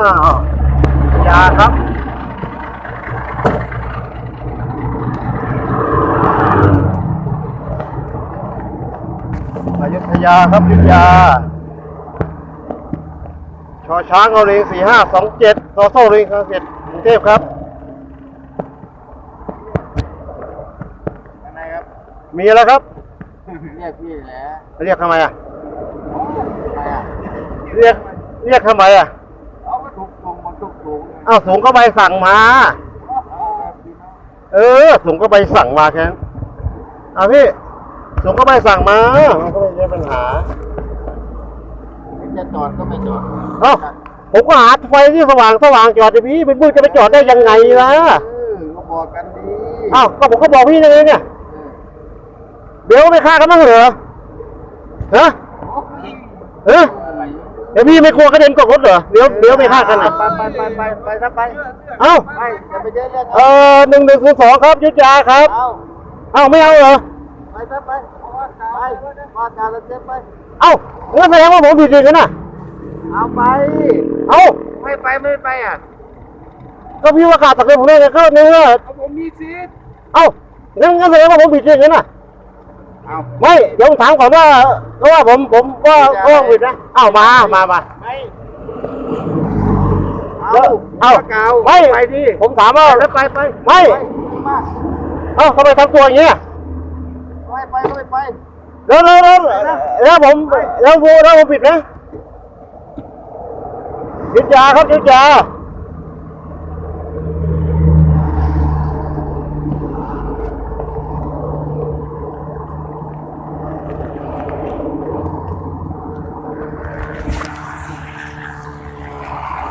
อ้าวอยาครับอยุธยาครับอยุธยา ชอช้างเอาเรงสี่ห้าสองเจ็ดโซโซ่เรงสองเจ็ดกรุงเทพครับอะไรครับ มีแล้วครับ เรียกพี่แหละเรียกทำไมอะอะไรอะ เรียก เรียกทำไมอะ เอาไปถูกลงมันถูกสูง อ้าวสูงก็ใบสั่งมา เออ สูงก็ใบสั่งมาแค่นั้นเอาพี่ สูงก็ใบสั่งมา มันก็ไม่ใช่ปัญหาจะจอดก็ไม่จอดเอ้าผมก็หาไฟที่สว่างสว่างจอดดิพี่เป็นมืดจะไปจอดได้ยังไงล่ะเออก็บอกกันดีอ้าวก็ผมก็บอกพี่ยังไงเนี่ยเดี๋ยวไม่ฆ่ากันบ้างเหรอฮะเออ เดี๋ยวพี่ไม่กลัวกระเด็นตกรถเหรอเดี๋ยวเดี๋ยวไม่ฆ่ากันอะไปไปไปไปไปถ้าไปเอ้าไปอย่าไปเยอะเรื่องเออหนึ่งหนึ่งศูนย์สองครับยุทธยาครับ เอาเอ้าไม่เอาเหรอไปถ้าไปไปว่าการเราเจ็บไปเอ้างั้นแสดงว่าผมผิดจริงกันน่ะเอาไป เอ้าไม่ไปไม่ไปอะก็พี่ว่าขาดตักเลยผมได้ไงก็เนื้อผมมีสิทธิ์เอ้างั้นงั้นแสดงว่าผมผิดจริงกันน่ะ เอาไม่เดี๋ยวผมถามก่อนว่าเพราะว่าผมผมว่าก็ผิดนะเอ้ามามามาไม่เอาแล้วเอ้าเก่าไม่ไปดิผมถามว่าแล้วไปไปไม่มาเอ้าทำไมทำตัวอย่างเงี้ยไปไปไปไปแล้วแล้วแล้วแล้วผมแล้วผมแล้วผมผิดนะยุทธยาครับยุทธยา